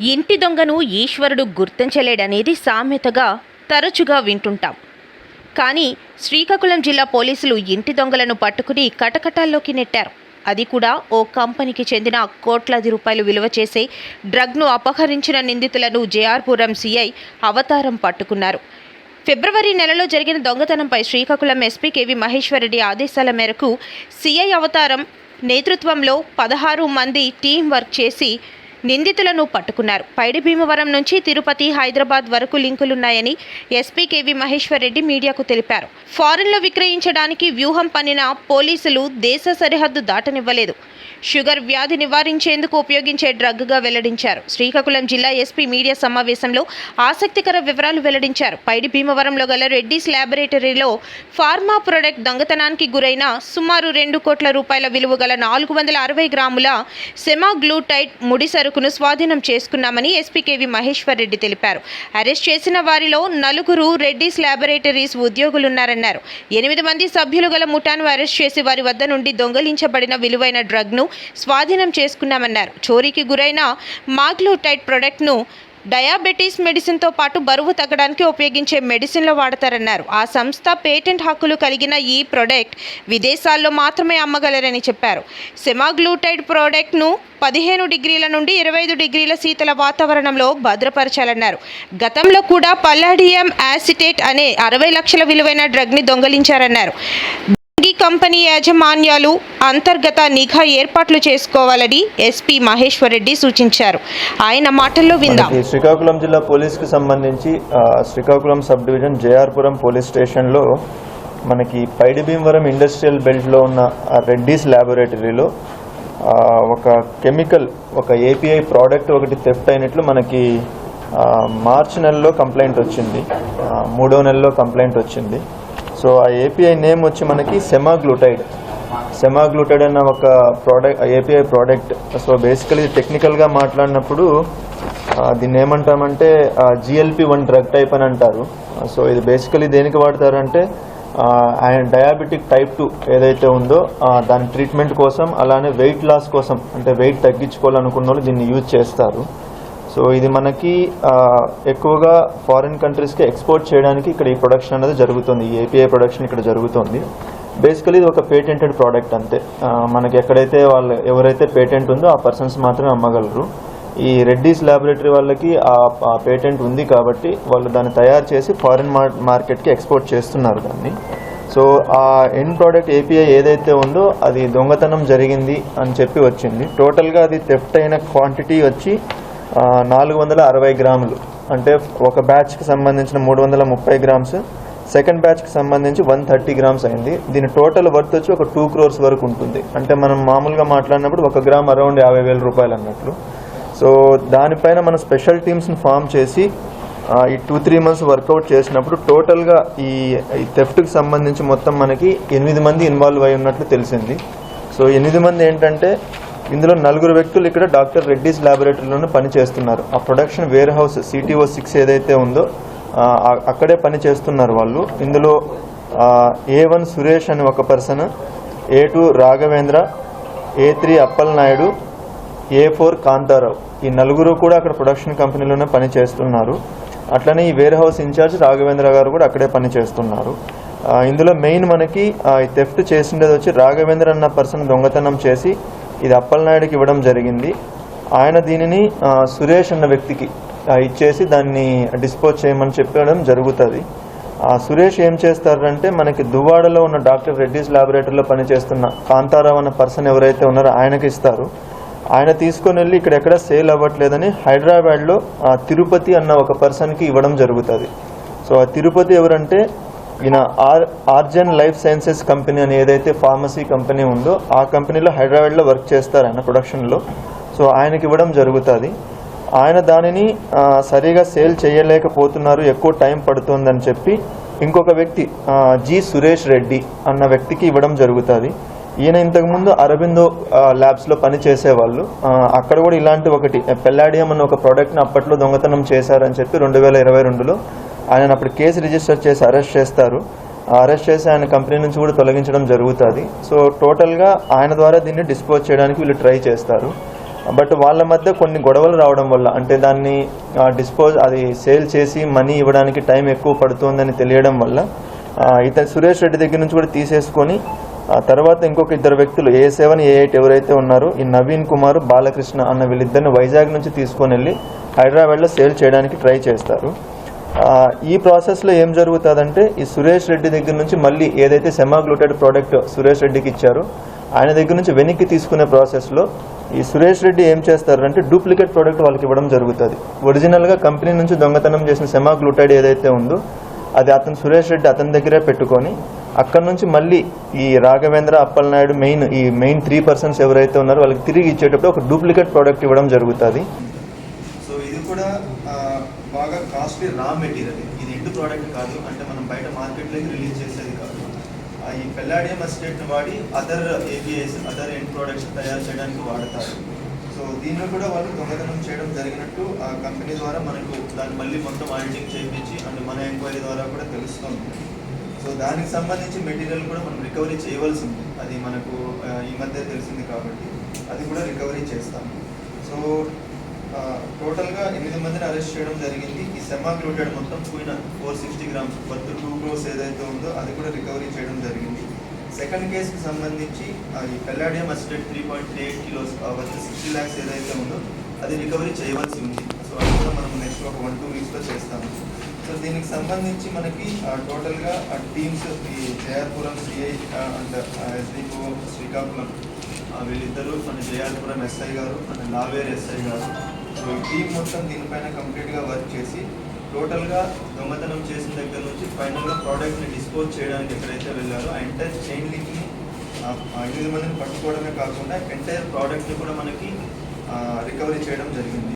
ఇంటి దొంగను ఈశ్వరుడు గుర్తించలేడనేది సామెతగా తరచుగా వింటుంటాం. కానీ శ్రీకాకుళం జిల్లా పోలీసులు ఇంటి దొంగలను పట్టుకుని కటకటాల్లోకి నెట్టారు. అది కూడా ఓ కంపెనీకి చెందిన కోట్లాది రూపాయలు విలువ చేసే డ్రగ్ను అపహరించిన నిందితులను జేఆర్పురం సిఐ అవతారం పట్టుకున్నారు. ఫిబ్రవరి నెలలో జరిగిన దొంగతనంపై శ్రీకాకుళం ఎస్పీ కేవి మహేశ్వరరెడ్డి ఆదేశాల మేరకు సిఐ అవతారం నేతృత్వంలో పదహారు మంది టీం వర్క్ చేసి నిందితులను పట్టుకున్నారు. పైడి భీమవరం నుంచి తిరుపతి హైదరాబాద్ వరకు లింకులున్నాయని ఎస్పీ కేవి మహేశ్వర్ రెడ్డి మీడియాకు తెలిపారు. ఫారెన్లో విక్రయించడానికి వ్యూహం పన్నిన పోలీసులు దేశ సరిహద్దు దాటనివ్వలేదు. షుగర్ వ్యాధి నివారించేందుకు ఉపయోగించే డ్రగ్గా వెల్లడించారు. శ్రీకాకుళం జిల్లా ఎస్పీ మీడియా సమావేశంలో ఆసక్తికర వివరాలు వెల్లడించారు. పైడి భీమవరంలో గల రెడ్డిస్ ల్యాబొరేటరీలో ఫార్మా ప్రొడక్ట్ దొంగతనానికి గురైన సుమారు రెండు కోట్ల రూపాయల విలువ గల నాలుగు వందల అరవై గ్రాముల సెమాగ్లూటైడ్ ముడి సరుకును స్వాధీనం చేసుకున్నామని ఎస్పీ కేవి మహేశ్వర్ రెడ్డి తెలిపారు. అరెస్ట్ చేసిన వారిలో నలుగురు రెడ్డిస్ ల్యాబొరేటరీస్ ఉద్యోగులున్నారన్నారు. ఎనిమిది మంది సభ్యులు గల ముఠాను అరెస్ట్ చేసి వారి వద్ద నుండి దొంగలించబడిన విలువైన డ్రగ్ను స్వాధీనం చేసుకున్నామన్నారు. చోరీకి గురైన మాగ్లూటైట్ ప్రొడక్ట్ను డయాబెటీస్ మెడిసిన్తో పాటు బరువు తగ్గడానికి ఉపయోగించే మెడిసిన్లో వాడతారన్నారు. ఆ సంస్థ పేటెంట్ హక్కులు కలిగిన ఈ ప్రొడక్ట్ విదేశాల్లో మాత్రమే అమ్మగలరని చెప్పారు. సెమాగ్లూటైడ్ ప్రోడక్ట్ను పదిహేను డిగ్రీల నుండి ఇరవై ఐదు డిగ్రీల శీతల వాతావరణంలో భద్రపరచాలన్నారు. గతంలో కూడా పల్లాడియం యాసిటేట్ అనే అరవై లక్షల విలువైన డ్రగ్ని దొంగలించారన్నారు. కంపెనీ యాజమాన్యాలు అంతర్గత నిఘా ఏర్పాట్లు చేసుకోవాలని ఎస్పీ మహేశ్వర్ రెడ్డి సూచించారు. ఆయన మాటల్లో విందాం. శ్రీకాకుళం జిల్లా పోలీస్కి సంబంధించి Srikakulam sub division JR Puram police స్టేషన్లో మనకి పైడిభీమవరం ఇండస్ట్రియల్ బెల్ట్లో ఉన్న రెడ్డీస్ ల్యాబొరేటరీలో ఒక కెమికల్ ఒక ఏపీఐ ప్రోడక్ట్ ఒకటి థెఫ్ట్ అయినట్లు మనకి మార్చి మార్చ్ నెలలో కంప్లైంట్ వచ్చింది. మూడో నెలలో కంప్లైంట్ వచ్చింది. సో ఆ ఏపీఐ నేమ్ వచ్చి మనకి సెమాగ్లూటైడ్ సెమాగ్లూటైడ్ అన్న ఒక product API product so basically టెక్నికల్గా మాట్లాడినప్పుడు దీన్ని ఏమంటామంటే జిఎల్పి వన్ డ్రగ్ టైప్ అని అంటారు. సో ఇది బేసికలీ దేనికి వాడతారంటే ఆయన డయాబెటిక్ టైప్ టూ ఏదైతే ఉందో దాని ట్రీట్మెంట్ కోసం అలానే వెయిట్ లాస్ కోసం అంటే వెయిట్ తగ్గించుకోవాలనుకున్న వాళ్ళు దీన్ని యూజ్ చేస్తారు. సో ఇది మనకి ఎక్కువగా ఫారిన్ కంట్రీస్కి ఎక్స్పోర్ట్ చేయడానికి ఇక్కడ ఈ ప్రొడక్షన్ అనేది జరుగుతుంది. ఈ ఏపీఐ ప్రొడక్షన్ ఇక్కడ జరుగుతుంది. బేసికలీ ఇది ఒక పేటెంటెడ్ ప్రోడక్ట్ అంతే. మనకి ఎక్కడైతే వాళ్ళు ఎవరైతే పేటెంట్ ఉందో ఆ పర్సన్స్ మాత్రమే అమ్మగలరు. ఈ రెడ్డీస్ ల్యాబొరేటరీ వాళ్ళకి ఆ పేటెంట్ ఉంది కాబట్టి వాళ్ళు దాన్ని తయారు చేసి ఫారిన్ మార్కెట్కి ఎక్స్పోర్ట్ చేస్తున్నారు దాన్ని. సో ఆ ఎండ్ ప్రోడక్ట్ ఏపీఐ ఏదైతే ఉందో అది దొంగతనం జరిగింది అని చెప్పి వచ్చింది. టోటల్గా అది థెఫ్ట్ అయిన క్వాంటిటీ వచ్చి నాలుగు వందల అరవై గ్రాములు. అంటే ఒక బ్యాచ్కి సంబంధించిన మూడు వందల ముప్పై గ్రామ్స్ సెకండ్ బ్యాచ్కి సంబంధించి వన్ థర్టీ గ్రామ్స్ అయింది. దీని టోటల్ వర్త్ వచ్చి ఒక టూ క్రోర్స్ వరకు ఉంటుంది. అంటే మనం మామూలుగా మాట్లాడినప్పుడు ఒక గ్రామ్ అరౌండ్ యాభై వేల రూపాయలు అన్నట్లు సో దానిపైన మన స్పెషల్ టీమ్స్ని ఫామ్ చేసి ఈ టూ త్రీ మంత్స్ వర్కౌట్ చేసినప్పుడు టోటల్గా ఈ ఈ థెఫ్ట్కి సంబంధించి మొత్తం మనకి ఎనిమిది మంది ఇన్వాల్వ్ అయి ఉన్నట్లు తెలిసింది. సో ఎనిమిది మంది ఏంటంటే ఇందులో నలుగురు వ్యక్తులు ఇక్కడ డాక్టర్ రెడ్డిస్ ల్యాబొరేటరీలోనే పని చేస్తున్నారు ఆ production warehouse CTO six ఏదైతే ఉందో అక్కడే పని చేస్తున్నారు వాళ్ళు. ఇందులో ఏ వన్ సురేష్ అని ఒక person A two Raghavendra A three Appal Naidu A four Kantharao. ఈ నలుగురు కూడా అక్కడ ప్రొడక్షన్ కంపెనీలోనే పని చేస్తున్నారు అట్లనే ఈ వేర్ హౌస్ ఇన్ఛార్జ్ రాఘవేంద్ర గారు కూడా అక్కడే పని చేస్తున్నారు ఇందులో మెయిన్ మనకి ఈ థెఫ్ట్ చేసిండేది వచ్చి రాఘవేంద్ర అన్న పర్సన్ దొంగతనం చేసి ఇది అప్పలనాయుడికి ఇవ్వడం జరిగింది. ఆయన దీనిని సురేష్ అన్న వ్యక్తికి ఇచ్చేసి దాన్ని డిస్పోజ్ చేయమని చెప్పడం జరుగుతుంది. ఆ సురేష్ ఏం చేస్తారంటే మనకి దువ్వాడలో ఉన్న డాక్టర్ రెడ్డిస్ ల్యాబొరేటరీలో పనిచేస్తున్న కాంతారావు అన్న పర్సన్ ఎవరైతే ఉన్నారో ఆయనకి ఇస్తారు. ఆయన తీసుకొని వెళ్ళి ఇక్కడ ఎక్కడ సేల్ అవ్వట్లేదని హైదరాబాద్లో ఆ, తిరుపతి అన్న ఒక పర్సన్కి ఇవ్వడం జరుగుతుంది. సో ఆ తిరుపతి ఎవరంటే ఈయన R Arjun life sciences company అని ఏదైతే ఫార్మసీ కంపెనీ ఉందో ఆ కంపెనీలో హైదరాబాద్లో వర్క్ చేస్తారు ఆయన ప్రొడక్షన్లో. సో ఆయనకి ఇవ్వడం జరుగుతుంది. ఆయన దానిని సరిగా సేల్ చేయలేకపోతున్నారు ఎక్కువ టైం పడుతుందని చెప్పి ఇంకొక వ్యక్తి జి సురేష్ రెడ్డి అన్న వ్యక్తికి ఇవ్వడం జరుగుతుంది. ఈయన ఇంతకుముందు అరబిందో ల్యాబ్స్లో పని చేసేవాళ్ళు. అక్కడ కూడా ఇలాంటి ఒకటి పెల్లాడియం అన్న ఒక ప్రోడక్ట్ని అప్పట్లో దొంగతనం చేశారని చెప్పి రెండు వేల ఇరవై రెండులో ఆయన అప్పుడు కేసు రిజిస్టర్ చేసి అరెస్ట్ చేస్తారు. అరెస్ట్ చేసి ఆయన కంపెనీ నుంచి కూడా తొలగించడం జరుగుతుంది. సో టోటల్గా ఆయన ద్వారా దీన్ని డిస్పోజ్ చేయడానికి వీళ్ళు ట్రై చేస్తారు. బట్ వాళ్ళ మధ్య కొన్ని గొడవలు రావడం వల్ల అంటే దాన్ని డిస్పోజ్ అది సేల్ చేసి మనీ ఇవ్వడానికి టైం ఎక్కువ పడుతుందని తెలియడం వల్ల ఇతను సురేష్ రెడ్డి దగ్గర నుంచి కూడా తీసేసుకొని తర్వాత ఇంకొక ఇద్దరు వ్యక్తులు ఏ సెవెన్ ఏ ఎయిట్ ఎవరైతే ఉన్నారో ఈ నవీన్ కుమార్ బాలకృష్ణ అన్న వీళ్ళిద్దరిని వైజాగ్ నుంచి తీసుకొని వెళ్ళి హైదరాబాద్లో సేల్ చేయడానికి ట్రై చేస్తారు. ఈ ప్రాసెస్లో ఏం జరుగుతుందంటే ఈ సురేష్ రెడ్డి దగ్గర నుంచి మళ్ళీ ఏదైతే సెమాగ్లూటెడ్ ప్రోడక్ట్ సురేష్ రెడ్డికి ఇచ్చారో ఆయన దగ్గర నుంచి వెనక్కి తీసుకునే ప్రాసెస్లో ఈ సురేష్ రెడ్డి ఏం చేస్తారంటే డూప్లికేట్ ప్రోడక్ట్ వాళ్ళకి ఇవ్వడం జరుగుతుంది. ఒరిజినల్గా కంపెనీ నుంచి దొంగతనం చేసిన సెమాగ్లూటైడ్ ఏదైతే ఉందో అది అతను సురేష్ రెడ్డి అతని దగ్గరే పెట్టుకొని అక్కడ నుంచి మళ్ళీ ఈ రాఘవేంద్ర అప్పలనాయుడు మెయిన్ ఈ మెయిన్ త్రీ పర్సన్స్ ఎవరైతే ఉన్నారో వాళ్ళకి తిరిగి ఇచ్చేటప్పుడు ఒక డూప్లికేట్ ప్రోడక్ట్ ఇవ్వడం జరుగుతుంది. సో ఇది కూడా బాగా కాస్ట్లీ రా మెటీరియల్ ఇది ఎండ్ ప్రోడక్ట్ కాదు. అంటే మనం బయట మార్కెట్లోకి రిలీజ్ చేసేది కాదు. ఆ, ఈ పెల్లాడియం అసిటేట్ని వాడి other ABS other end products తయారు చేయడానికి వాడతారు. సో దీన్ని కూడా వాళ్ళు దొంగతనం చేయడం జరిగినట్టు ఆ కంపెనీ ద్వారా మనకు దాన్ని మళ్ళీ మొత్తం ఆడిటింగ్ చేయించి అండ్ మన ఎంక్వైరీ ద్వారా కూడా తెలుస్తుంది. సో దానికి సంబంధించి మెటీరియల్ కూడా మనం రికవరీ చేయవలసి ఉంది అది మనకు ఈ మధ్య తెలిసింది కాబట్టి. అది కూడా రికవరీ చేస్తాము. సో టోటల్గా ఎనిమిది మందిని అరెస్ట్ చేయడం జరిగింది. ఈ సెమాగ్లూటెడ్ మొత్తం పోయిన four sixty grams. Worth two crores ఏదైతే ఉందో అది కూడా రికవరీ చేయడం జరిగింది. సెకండ్ కేసుకి సంబంధించి ఈ palladium acetate three point three eight kilos worth sixty lakhs ఏదైతే ఉందో అది రికవరీ చేయవలసి ఉంది. సో అది కూడా మనం నెక్స్ట్ ఒక వన్ టూ వీక్స్లో చేస్తాము. సో దీనికి సంబంధించి మనకి టోటల్గా ఆ టీమ్స్ ఈ Jayarpuram CI and SDPO Srikakulam వీళ్ళిద్దరూ మన జయార్పురం ఎస్ఐ గారు మన లావేర్ ఎస్ఐ గారు సో టీం మొత్తం దీనిపైన కంప్లీట్గా వర్క్ చేసి టోటల్గా దొంగతనం చేసిన దగ్గర నుంచి ఫైనల్గా ప్రోడక్ట్ని డిస్పోజ్ చేయడానికి ఎక్కడైతే వెళ్ళారో ఆ ఎంటైర్ చైన్ లింక్ని ఎనిమిది మందిని పట్టుకోవడమే కాకుండా ఎంటైర్ ప్రోడక్ట్ని కూడా మనకి రికవరీ చేయడం జరిగింది.